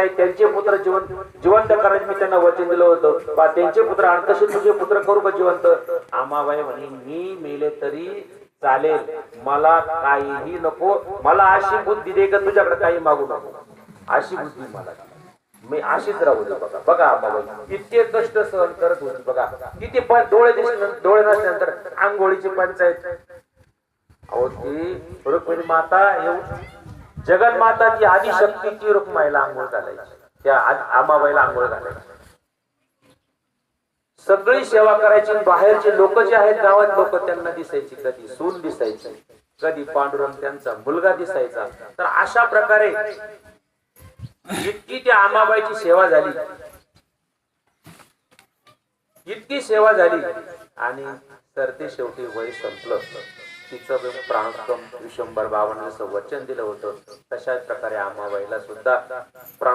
आहेत त्यांचे पुत्र जिवंत जिवंत करायचे मी त्यांना वचन दिलं होतं. बा त्यांचे पुत्र आणि तसे तुझे पुत्र करू का जिवंत? आमाबाई म्हणे मी मेले तरी चालेल. मला काहीही नको. मला अशी बुद्धी दे का तुझ्याकडे काही मागू नको. अशी बुद्धी मला मी अशीच राहू दे बघा. बघा आम्हाला इतके कष्ट सहन करत होते बघा. किती पण डोळे डोळे नसल्यानंतर आंघोळीची पंचायत. अहो ती रुक्मिणी माता येऊन जगन्माता ती आधी शक्तीची रुक्माईला आंघोळ घालायची. त्या आमाबाईला आंघोळ घालायची. सगळी सेवा करायची बाहेरचे लोक जे आहेत गावात लोक त्यांना दिसायची. कधी सून दिसायची कधी पांडुरंग त्यांचा मुलगा दिसायचा. तर अशा प्रकारे इतकी त्या आमाबाईची सेवा झाली. इतकी सेवा झाली आणि तर ते शेवटी वय संपलं. तिचं प्राणोत्तम विशंभर बावन्न वचन दिलं होतं. तशाच प्रकारे आमाबाईला सुद्धा प्राण